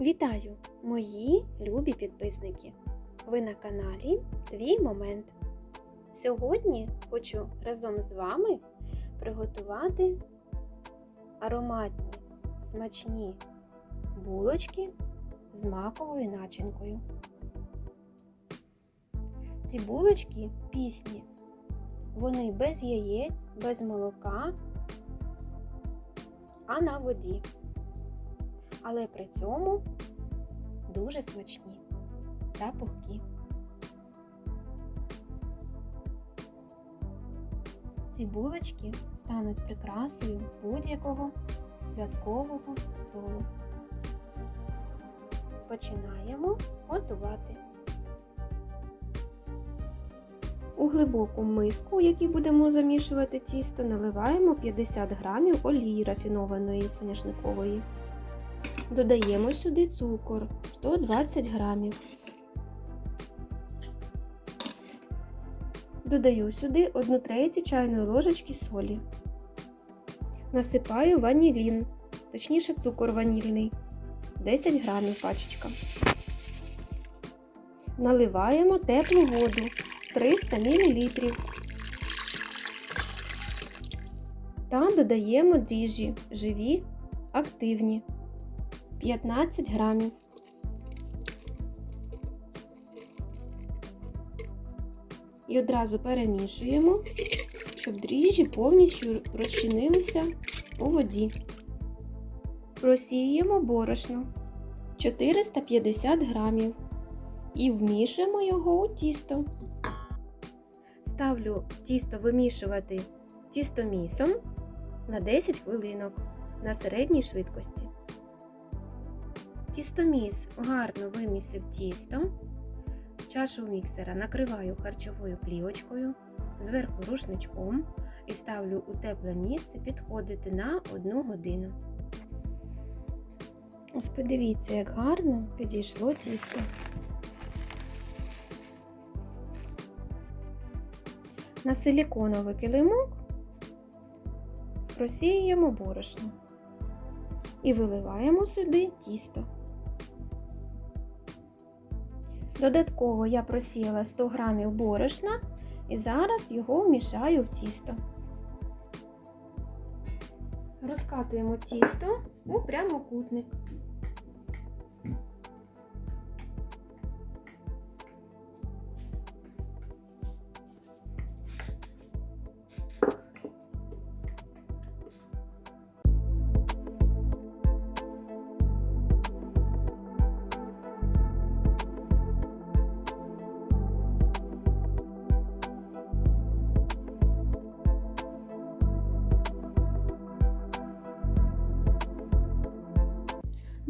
Вітаю, мої любі підписники! Ви на каналі Твій Момент. Сьогодні хочу разом з вами приготувати ароматні, смачні булочки з маковою начинкою. Ці булочки пісні. Вони без яєць, без молока, а на воді але при цьому дуже смачні та пухкі. Ці булочки стануть прикрасою будь-якого святкового столу. Починаємо готувати. У глибоку миску, в якій будемо замішувати тісто, наливаємо 50 грамів олії рафінованої соняшникової. Додаємо сюди цукор 120 грамів. Додаю сюди 1 третю чайної ложечки солі. Насипаю ванілін, точніше цукор ванільний 10 грамів пачечка. Наливаємо теплу воду 300 мл. Та додаємо дріжджі живі, активні. 15 грамів. І одразу перемішуємо, щоб дріжджі повністю розчинилися у воді. Просіємо борошно 450 грамів і вмішуємо його у тісто. Ставлю тісто вимішувати тістомісом на 10 хвилинок на середній швидкості. Тістоміс гарно вимісив тісто. Чашу міксера накриваю харчовою плівочкою, зверху рушничком і ставлю у тепле місце підходити на 1 годину. Ось подивіться, як гарно підійшло тісто. На силіконовий килимок просіюємо борошно і виливаємо сюди тісто. Додатково я просіяла 100 г борошна і зараз його вмішаю в тісто. Розкатуємо тісто у прямокутник.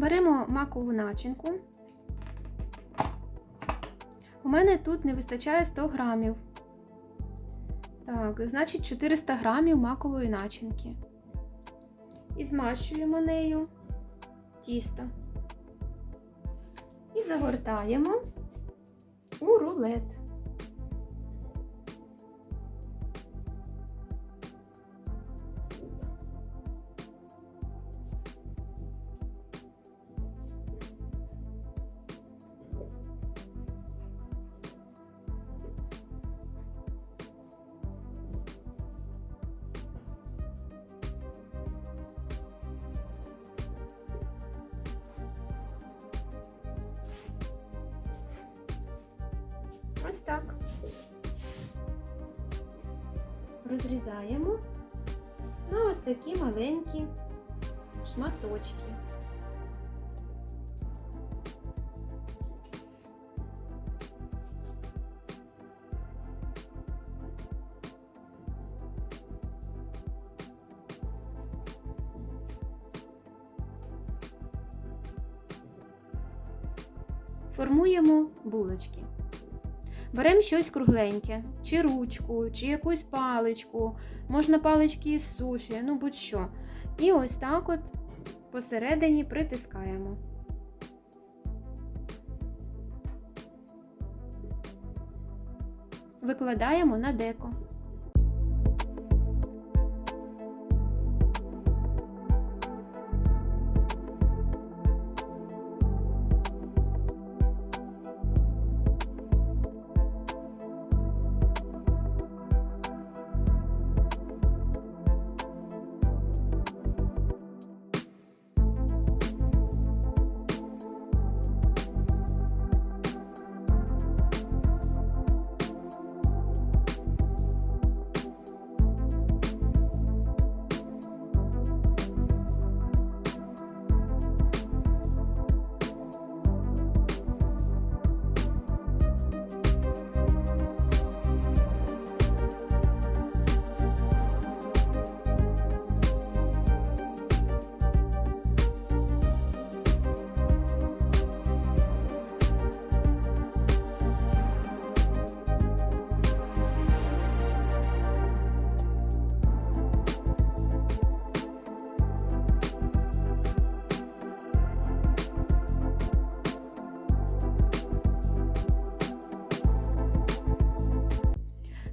Беремо макову начинку. У мене тут не вистачає 100 грамів. Так, значить 400 грамів макової начинки. І змащуємо нею тісто. І загортаємо у рулет. Розрізаємо на ось такі маленькі шматочки. Формуємо булочки. Беремо щось кругленьке, чи ручку, чи якусь паличку, можна палички із суші, ну будь-що. І ось так от посередині притискаємо. Викладаємо на деко.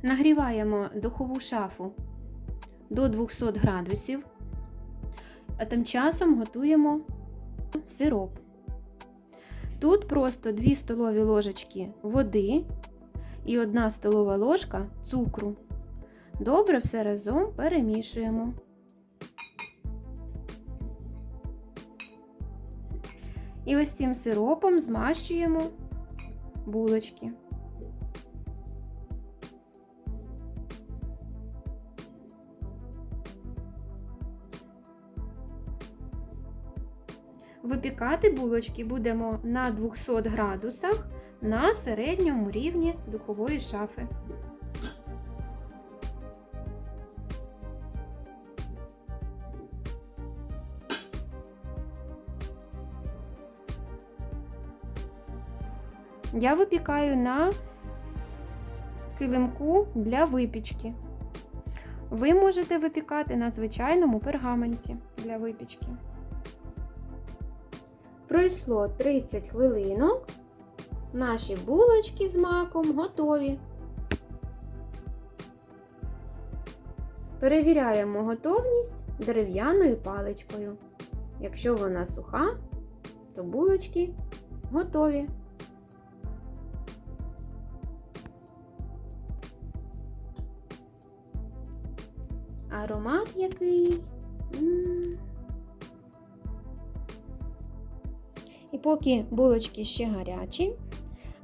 Нагріваємо духову шафу до 200 градусів, а тим часом готуємо сироп. Тут просто 2 столові ложечки води і 1 столова ложка цукру. Добре все разом перемішуємо. І ось цим сиропом змащуємо булочки. Випікати булочки будемо на 200 градусах на середньому рівні духової шафи. Я випікаю на килимку для випічки. Ви можете випікати на звичайному пергаменті для випічки. Пройшло 30 хвилинок. Наші булочки з маком готові. Перевіряємо готовність дерев'яною паличкою. Якщо вона суха, то булочки готові. Аромат який. М. І поки булочки ще гарячі,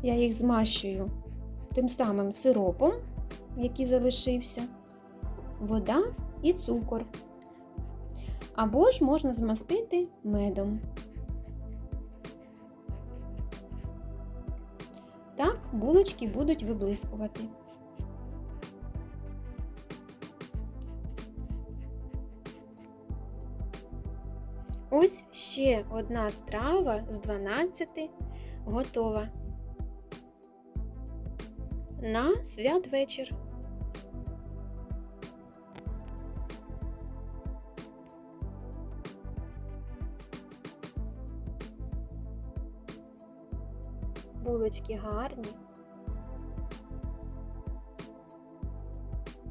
я їх змащую тим самим сиропом, який залишився, вода і цукор. Або ж можна змастити медом. Так булочки будуть виблискувати. Ще одна страва з 12 готова на святвечір. Булочки гарні.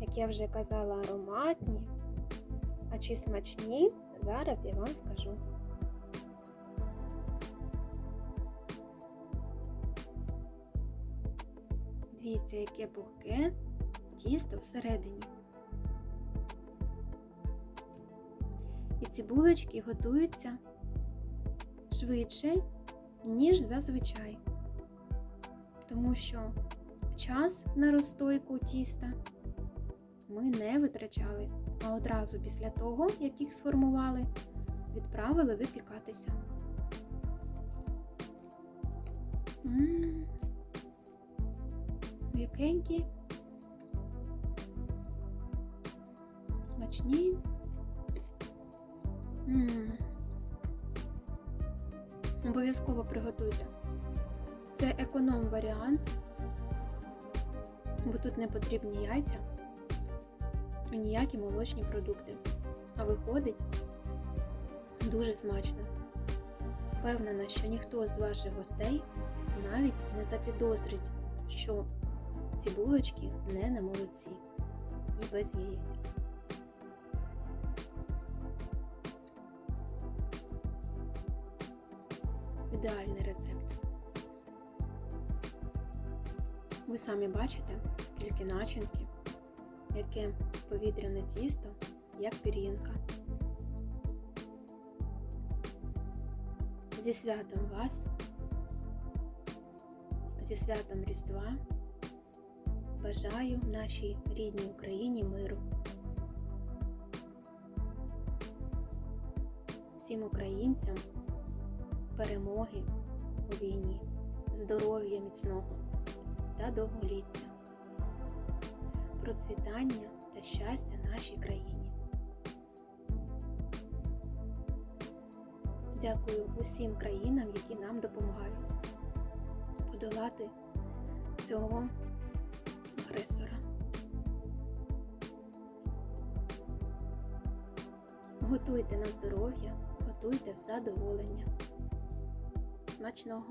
Як я вже казала, ароматні, а чи смачні? Зараз я вам скажу. Дивіться, яке пухке тісто всередині. І ці булочки готуються швидше, ніж зазвичай. Тому що час на розстойку тіста ми не витрачали а одразу після того, як їх сформували, відправили випікатися. Ммм, м'якенькі, смачні. Обов'язково приготуйте. Це економ варіант, бо тут не потрібні яйця ніякі молочні продукти. А виходить дуже смачно. Впевнена, що ніхто з ваших гостей навіть не запідозрить, що ці булочки не на молоці і без яєць. Ідеальний рецепт. Ви самі бачите, скільки начинки яке повітряне тісто, як пір'їнка. Зі святом вас, зі святом Різдва бажаю нашій рідній Україні миру. Всім українцям перемоги у війні, здоров'я міцного та довголіття процвітання та щастя нашій країні. Дякую усім країнам, які нам допомагають подолати цього агресора. Готуйте на здоров'я, готуйте в задоволення. Смачного!